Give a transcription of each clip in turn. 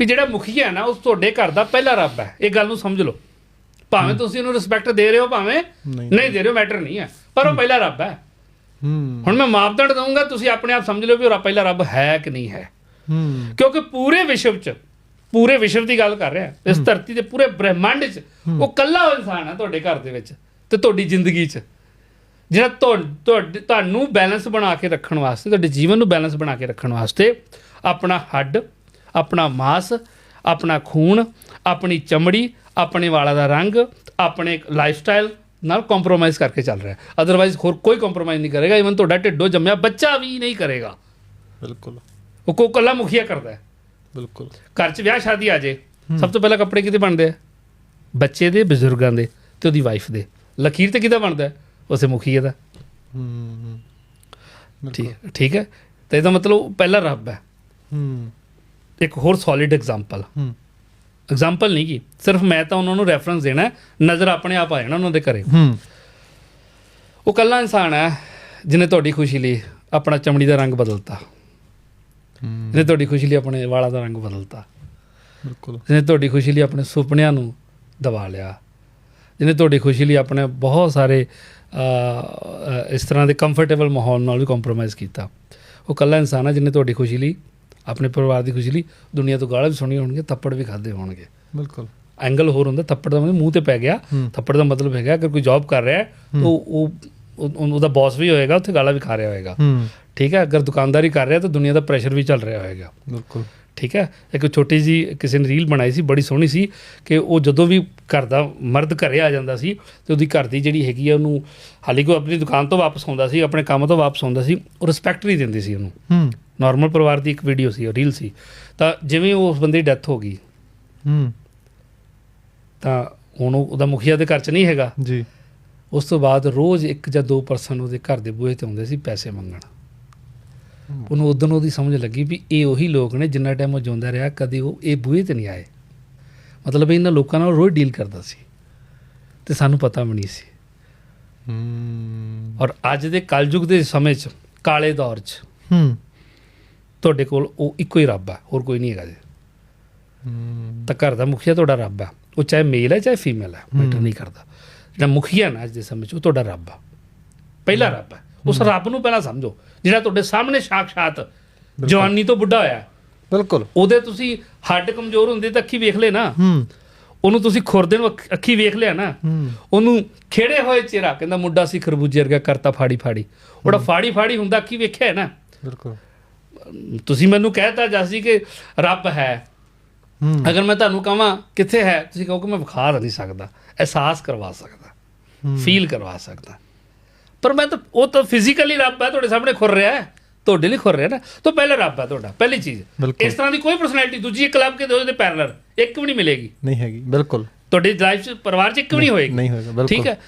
ਵੀ ਜਿਹੜਾ ਮੁਖੀਆ ਹੈ ਨਾ ਉਹ ਤੁਹਾਡੇ ਘਰ ਦਾ ਪਹਿਲਾ ਰੱਬ ਹੈ। ਇਹ ਗੱਲ ਨੂੰ ਸਮਝ ਲਓ। ਭਾਵੇਂ ਤੁਸੀਂ ਉਹਨੂੰ ਰਿਸਪੈਕਟ ਦੇ ਰਹੇ ਹੋ ਭਾਵੇਂ ਨਹੀਂ। ਦੇ ਰਹੇ ਹੋ ਮੈਟਰ ਨਹੀਂ ਹੈ। ਪਰ ਉਹ ਪਹਿਲਾ ਰੱਬ ਹੈ। ਹੁਣ ਮੈਂ ਮਾਪਦੰਡ ਦਊਂਗਾ ਤੁਸੀਂ ਆਪਣੇ ਆਪ ਸਮਝ ਲਓ ਵੀ ਉਹ ਰੱਬ- ਪਹਿਲਾ ਰੱਬ ਹੈ ਕਿ ਨਹੀਂ ਹੈ। ਕਿਉਂਕਿ ਪੂਰੇ ਵਿਸ਼ਵ 'ਚ ਪੂਰੇ ਵਿਸ਼ਵ ਦੀ ਗੱਲ ਕਰ ਰਿਹਾ ਇਸ ਧਰਤੀ ਦੇ ਪੂਰੇ ਬ੍ਰਹਿਮੰਡ 'ਚ ਉਹ ਕੱਲਾ ਇਨਸਾਨ ਹੈ ਤੁਹਾਡੇ ਘਰ ਦੇ ਵਿੱਚ ਤੇ ਤੁਹਾਡੀ ਜ਼ਿੰਦਗੀ 'ਚ। ਜਿਹੜਾ ਤੁਹਾ- ਤੁਹਾਡੇ- ਤੁਹਾਨੂੰ ਬੈਲੈਂਸ ਬਣਾ ਕੇ ਰੱਖਣ ਵਾਸਤੇ ਤੁਹਾਡੇ ਜੀਵਨ ਨੂੰ ਬੈਲੈਂਸ ਬਣਾ ਕੇ ਰੱਖਣ ਵਾਸਤੇ ਆਪਣਾ ਹੱਡ ਆਪਣਾ ਮਾਸ ਆਪਣਾ ਖੂਨ ਆਪਣੀ ਚਮੜੀ ਆਪਣੇ ਵਾਲਾਂ ਦਾ ਰੰਗ ਆਪਣੇ ਲਾਈਫਸਟਾਈਲ ਨਾਲ ਕੰਪਰੋਮਾਈਜ਼ ਕਰਕੇ ਚੱਲ ਰਿਹਾ ਹੈ। ਅਦਰਵਾਈਜ਼ ਹੋਰ ਕੋਈ ਕੰਪਰੋਮਾਈਜ਼ ਨਹੀਂ ਕਰੇਗਾ। ਇਵਨ ਤੁਹਾਡਾ ਢਿੱਡੋਂ ਜੰਮਿਆ ਬੱਚਾ ਵੀ ਨਹੀਂ ਕਰੇਗਾ। ਬਿਲਕੁਲ। ਉਹ ਕੋ ਕੱਲਾ ਮੁਖੀਆ ਕਰਦਾ ਹੈ। ਬਿਲਕੁਲ। ਘਰ 'ਚ ਵਿਆਹ ਸ਼ਾਦੀ ਆ ਜੇ ਸਭ ਤੋਂ ਪਹਿਲਾਂ ਕੱਪੜੇ ਕਿਤੇ ਬਣਦੇ ਆ? ਬੱਚੇ ਦੇ ਬਜ਼ੁਰਗਾਂ ਦੇ ਤੇ ਉਹਦੀ ਵਾਈਫ ਦੇ। ਲਕੀਰ ਤੇ ਕਿਹਦਾ ਬਣਦਾ ਹੈ? ਉਸੇ ਮੁਖੀਏ ਦਾ। ਹੂੰ ਠੀਕ ਠੀਕ ਹੈ। ਤੇ ਇਹਦਾ ਮਤਲਬ ਪਹਿਲਾ ਰੱਬ ਹੈ। ਹੂੰ। ਇੱਕ ਹੋਰ ਸੋਲਿਡ ਐਗਜ਼ਾਮਪਲ ਹੂੰ ਐਗਜ਼ਾਮਪਲ ਨਹੀਂ ਕੀ ਸਿਰਫ ਮੈਂ ਤਾਂ ਉਹਨਾਂ ਨੂੰ ਰੈਫਰੈਂਸ ਦੇਣਾ ਹੈ, ਨਜ਼ਰ ਆਪਣੇ ਆਪ ਆ ਜਾਣਾ ਉਹਨਾਂ ਦੇ ਘਰੇ। ਹੂੰ। ਉਹ ਕੱਲਾ ਇਨਸਾਨ ਹੈ ਜਿਹਨੇ ਤੁਹਾਡੀ ਖੁਸ਼ੀ ਲਈ ਆਪਣਾ ਚਮੜੀ ਦਾ ਰੰਗ ਬਦਲਤਾ। ਹੂੰ। ਜਿਹਨੇ ਤੁਹਾਡੀ ਖੁਸ਼ੀ ਲਈ ਆਪਣੇ ਵਾਲਾਂ ਦਾ ਰੰਗ ਬਦਲਤਾ। ਬਿਲਕੁਲ। ਜਿਹਨੇ ਤੁਹਾਡੀ ਖੁਸ਼ੀ ਲਈ ਆਪਣੇ ਸੁਪਨਿਆਂ ਨੂੰ ਦਬਾ ਲਿਆ। ਜਿਹਨੇ ਤੁਹਾਡੀ ਖੁਸ਼ੀ ਲਈ ਆਪਣੇ ਬਹੁਤ ਸਾਰੇ ਇਸ ਤਰ੍ਹਾਂ ਦੇ ਕੰਫਰਟੇਬਲ ਮਾਹੌਲ ਨਾਲ ਵੀ ਕੰਪਰੋਮਾਈਜ਼ ਕੀਤਾ। ਉਹ ਕੱਲਾ ਇਨਸਾਨ ਹੈ ਜਿਹਨੇ ਤੁਹਾਡੀ ਖੁਸ਼ੀ ਲਈ ਆਪਣੇ ਪਰਿਵਾਰ ਦੀ ਖੁਸ਼ੀ ਲਈ ਦੁਨੀਆ ਤੋਂ ਗਾਲਾਂ ਵੀ ਸੁਣੀਆਂ ਹੋਣਗੀਆਂ ਥੱਪੜ ਵੀ ਖਾਦੇ ਹੋਣਗੇ। ਬਿਲਕੁਲ। ਐਂਗਲ ਹੋਰ ਹੁੰਦਾ ਥੱਪੜ ਦਾ ਮਤਲਬ ਮੂੰਹ ਤੇ ਪੈ ਗਿਆ। ਥੱਪੜ ਦਾ ਮਤਲਬ ਹੈਗਾ ਅਗਰ ਕੋਈ ਜੌਬ ਕਰ ਰਿਹਾ ਹੈ ਤਾਂ ਉਹ ਉਹ- ਉਹ- ਉਹਦਾ ਬੌਸ ਵੀ ਹੋਏਗਾ ਉੱਥੇ ਗਾਲਾਂ ਵੀ ਖਾ ਰਿਹਾ ਹੋਏਗਾ। ਠੀਕ ਹੈ? ਅਗਰ ਦੁਕਾਨਦਾਰੀ ਕਰ ਰਿਹਾ ਤਾਂ ਦੁਨੀਆ ਦਾ ਪ੍ਰੈਸ਼ਰ ਵੀ ਚੱਲ ਰਿਹਾ ਹੋਏਗਾ। ਬਿਲਕੁਲ। ਠੀਕ ਹੈ? ਇੱਕ ਛੋਟੀ ਜੀ ਕਿਸੇ ਨੇ ਰੀਲ ਬਣਾਈ ਸੀ ਬੜੀ ਸੋਹਣੀ ਸੀ ਕਿ ਉਹ ਜਦੋਂ ਵੀ ਘਰ ਦਾ ਮਰਦ ਘਰੇ ਆ ਜਾਂਦਾ ਸੀ ਤੇ ਉਹਦੀ ਘਰ ਦੀ ਜਿਹੜੀ ਹੈਗੀ ਆ ਉਹਨੂੰ ਹਾਲੀ ਕੋ ਆਪਣੀ ਦੁਕਾਨ ਤੋਂ ਵਾਪਸ ਆਉਂਦਾ ਸੀ ਆਪਣੇ ਕੰਮ ਤੋਂ ਵਾਪਸ ਆਉਂਦਾ ਸੀ ਉਹ ਰਿਸਪੈਕਟ ਨਹੀਂ ਦਿੰਦੀ ਸੀ ਉਹਨੂੰ। ਨਾਰਮਲ ਪਰਿਵਾਰ ਦੀ ਇੱਕ ਵੀਡੀਓ ਸੀ ਉਹ ਰੀਲ ਸੀ। ਤਾਂ ਜਿਵੇਂ ਉਸ ਬੰਦੇ ਦੀ ਡੈਥ ਹੋ ਗਈ ਹੂੰ। ਤਾਂ ਹੁਣ ਉਹ- ਉਹਦਾ ਮੁਖੀਆ ਦੇ ਘਰ 'ਚ ਨਹੀਂ ਹੈਗਾ। ਜੀ। ਉਸ ਤੋਂ ਬਾਅਦ ਰੋਜ਼ ਇੱਕ ਜਾਂ ਦੋ ਪਰਸਨ ਉਹਦੇ ਘਰ ਦੇ ਬੂਹੇ ਤੇ ਆਉਂਦੇ ਸੀ ਪੈਸੇ ਮੰਗਣ। ਉਹਨੂੰ ਉਦੋਂ ਉਹਦੀ ਸਮਝ ਲੱਗੀ ਵੀ ਇਹ ਉਹੀ ਲੋਕ ਨੇ ਜਿੰਨਾ ਟਾਈਮ ਉਹ ਜਿਉਂਦਾ ਰਿਹਾ ਕਦੇ ਉਹ ਇਹ ਬੂਹੇ ਤੇ ਨਹੀਂ ਆਏ। ਮਤਲਬ ਇਹਨਾਂ ਲੋਕਾਂ ਨਾਲ ਰੋਜ਼ ਡੀਲ ਕਰਦਾ ਸੀ। ਤੇ ਸਾਨੂੰ ਪਤਾ ਵੀ ਨਹੀਂ ਸੀ। ਹੂੰ। ਔਰ ਅੱਜ ਦੇ ਕਲਯੁਗ ਦੇ ਸਮੇਂ 'ਚ ਕਾਲੇ ਦੌਰ 'ਚ ਹੂੰ। ਤੁਹਾਡੇ ਕੋਲ ਉਹ ਇੱਕੋ ਹੀ ਰੱਬ ਹੈ ਹੋਰ ਕੋਈ ਨਹੀਂ ਹੈਗਾ ਜੀ। ਤਾਂ ਘਰ ਦਾ ਮੁਖੀਆ ਤੁਹਾਡਾ ਰੱਬ ਹੈ ਉਹ ਚਾਹੇ ਮੇਲ ਹੈ ਚਾਹੇ ਫੀਮੇਲ ਹੈ। ਮੈਟਰ ਨਹੀਂ ਕਰਦਾ। ਜਿਹੜਾ ਮੁਖੀਆ ਨਾ ਅੱਜ ਦੇ ਸਮੇਂ 'ਚ ਉਹ ਤੁਹਾਡਾ ਰੱਬ ਹੈ ਪਹਿਲਾ ਰੱਬ ਹੈ ਉਸ ਰੱਬ ਨੂੰ ਪਹਿਲਾਂ ਸਮਝੋ। ਜਿਹੜਾ ਤੁਹਾਡੇ ਸਾਹਮਣੇ ਸਾਖਸ਼ਾਤ ਜਵਾਨੀ ਤੋਂ ਬੁੱਢਾ ਹੋਇਆ। ਬਿਲਕੁਲ। ਉਹਦੇ ਤੁਸੀਂ ਹੱਡ ਕਮਜ਼ੋਰ ਹੁੰਦੇ ਤਾਂ ਅੱਖੀ ਵੇਖ ਲੈ ਨਾ। ਉਹਨੂੰ ਤੁਸੀਂ ਖੁਰਦੇ ਨੂੰ ਅੱਖ- ਵੇਖ ਲਿਆ ਨਾ। ਉਹਨੂੰ ਖੇੜੇ ਹੋਏ ਚਿਹਰਾ ਕਹਿੰਦਾ ਮੁੰਡਾ ਸੀ ਖਰਬੂਜੇ ਵਰਗਾ ਕਰਤਾ ਫਾੜੀ ਫਾੜੀ ਉਹਦਾ ਫਾੜੀ ਫਾੜੀ ਹੁੰਦਾ ਅੱਖੀ ਵੇਖਿਆ ਹੈ ਨਾ। ਬਿਲਕੁਲ। ਤੁਸੀਂ ਮੈਨੂੰ ਕਹਿਤਾ ਜੱਸੀ ਕਿ ਰੱਬ ਹੈ। ਅਗਰ ਮੈਂ ਤੁਹਾਨੂੰ ਕਹਾਂ ਕਿੱਥੇ ਹੈ ਤੁਸੀਂ ਕਹੋ ਕਿ ਮੈਂ ਵਿਖਾ ਨਹੀਂ ਸਕਦਾ ਅਹਿਸਾਸ ਕਰਵਾ ਸਕਦਾ। ਫੀਲ ਕਰਵਾ ਸਕਦਾ। ਪਰ ਮੈਂ ਤਾਂ ਉਹ ਤਾਂ ਫਿਜ਼ੀਕਲੀ ਰੱਬ ਹੈ ਤੁਹਾਡੇ ਸਾਹਮਣੇ ਖੁਰ ਰਿਹਾ ਹੈ। ਤੁਹਾਡੇ ਲਈ ਖੁਰ ਰਿਹਾ ਨਾ ਤਾਂ ਪਹਿਲਾ ਰੱਬ ਹੈ ਤੁਹਾਡਾ ਪਹਿਲੀ ਚੀਜ਼। ਇਸ ਤਰ੍ਹਾਂ ਦੀ ਕੋਈ ਪਰਸਨੈਲਿਟੀ ਦੂਜੀ ਇੱਕ ਲੱਭ ਕੇ ਦਿਓ ਉਹਦੇ ਪੈਰਲਰ ਇੱਕ ਵੀ ਨਹੀਂ ਮਿਲੇਗੀ। ਨਹੀਂ ਹੈਗੀ ਬਿਲਕੁਲ। ਤੁਹਾਡੀ ਲਾਈਫ 'ਚ ਪਰਿਵਾਰ 'ਚ ਇੱਕ ਵੀ ਨਹੀਂ ਹੋਏਗੀ। ਨਹੀਂ ਹੋਏਗਾ ਬਿਲਕੁਲ। ਠੀਕ ਹੈ?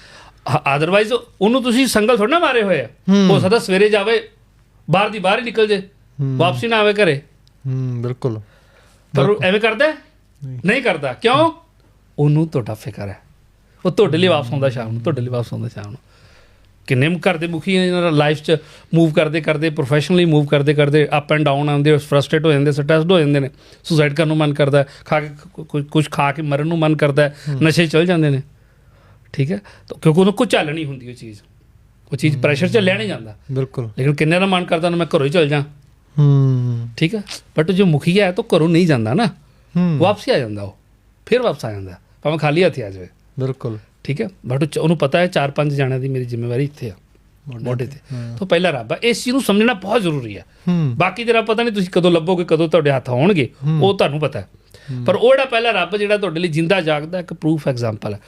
ਆਦਰਵਾਈਜ਼ ਉਹਨੂੰ ਤੁਸੀਂ ਸੰਗਲ ਥੋੜਾ ਨਾ ਮਾਰੇ ਹੋਏ ਆ। ਹੂੰ। ਸਕਦਾ ਸਵੇਰੇ ਜਾਵੇ ਬਾਹਰ ਦੀ ਬਾਹਰ ਹੀ ਨਿਕਲ ਜੇ। ਵਾਪਸੀ ਨਾ ਆਵੇ ਘਰੇ। ਹੂੰ ਬਿਲਕੁਲ। ਪਰ ਉਹ ਐਵੇਂ ਕਰਦਾ? ਨਹੀਂ। ਨਹੀਂ ਕਰਦਾ। ਕਿਉਂ? ਉਹਨੂੰ ਤੁਹਾਡਾ ਫਿਕਰ ਹੈ। ਉਹ ਤੁਹਾਡੇ ਲਈ ਵਾਪਸ ਆਉਂਦਾ ਸ਼ਾਮ ਨੂੰ ਤੁਹਾਡੇ ਲਈ ਵਾਪਸ ਆਉਂਦਾ ਸ਼ਾਮ ਨੂੰ। ਕਿੰਨੇ ਘਰ ਦੇ ਮੁਖੀ ਨੇ ਜਿਹਨਾਂ ਦਾ ਲਾਈਫ 'ਚ ਮੂਵ ਕਰਦੇ ਕਰਦੇ ਪ੍ਰੋਫੈਸ਼ਨਲੀ ਮੂਵ ਕਰਦੇ ਕਰਦੇ ਅਪ ਐਂਡ ਡਾਊਨ ਆਉਂਦੇ ਫਰਸਟ੍ਰੇਟ ਹੋ ਜਾਂਦੇ ਸਟ੍ਰੈਸਡ ਹੋ ਜਾਂਦੇ ਨੇ। ਸੁਸਾਈਡ ਕਰਨ ਨੂੰ ਮਨ ਕਰਦਾ ਖਾ ਕੇ ਕੁਝ ਖਾ ਕੇ ਮਰਨ ਨੂੰ ਮਨ ਕਰਦਾ ਨਸ਼ੇ ਚਲ ਜਾਂਦੇ ਨੇ। ਠੀਕ ਹੈ? ਤਾਂ ਕਿਉਂਕਿ ਉਹਨੂੰ ਕੁਝ ਚੱਲ ਨਹੀਂ ਹੁੰਦੀ ਉਹ ਚੀਜ਼। ਉਹ ਚੀਜ਼ ਪ੍ਰੈਸ਼ਰ 'ਚ ਲੈਣ ਜਾਂਦਾ। ਬਿਲਕੁਲ। ਲੇਕਿਨ ਕਿੰਨੇ ਦਾ ਮਨ ਕਰਦਾ ਨਾ ਮੈਂ ਘਰੋਂ ਹੀ ਚਲ ਜਾ। ਹੂੰ। ਠੀਕ ਹੈ ਬਟ ਜੋ ਮੁਖੀਆ ਹੈ ਤਾਂ ਘਰੋਂ ਨਹੀਂ ਜਾਂਦਾ ਨਾ। ਹੂੰ। ਵਾਪਸ ਆ ਜਾਂਦਾ ਉਹ। ਫਿਰ ਵਾਪਸ ਆ ਜਾਂਦਾ। ਭਾਵੇਂ ਖਾਲੀ ਹੱਥੀ ਆ ਜਾਵੇ। ਬਿਲਕੁਲ। ਠੀਕ ਹੈ ਬਟ ਉਹਨੂੰ ਪਤਾ ਹੈ ਚਾਰ ਪੰਜ ਜਾਣਿਆਂ ਦੀ ਮੇਰੀ ਜ਼ਿੰਮੇਵਾਰੀ ਇੱਥੇ ਆ। ਮੋਢੇ ਤੇ। ਤਾਂ ਪਹਿਲਾ ਰੱਬ ਇਸ ਚੀਜ਼ ਨੂੰ ਸਮਝਣਾ ਬਹੁਤ ਜ਼ਰੂਰੀ ਹੈ ਹੂੰ। ਬਾਕੀ ਤੇਰਾ ਪਤਾ ਨਹੀਂ ਤੁਸੀਂ ਕਦੋਂ ਲੱਭੋਗੇ ਕਦੋਂ ਤੁਹਾਡੇ ਹੱਥ ਆਉਣਗੇ ਉਹ ਤੁਹਾਨੂੰ ਪਤਾ ਪਰ ਉਹ ਜਿਹੜਾ ਪਹਿਲਾ ਰੱਬ ਜਿਹੜਾ ਤੁਹਾਡੇ ਲਈ ਜਿੰਦਾ ਜਾਗਦਾ ਇੱਕ ਪ੍ਰੂਫ ਐਗਜ਼ਾਮਪਲ ਹੈ।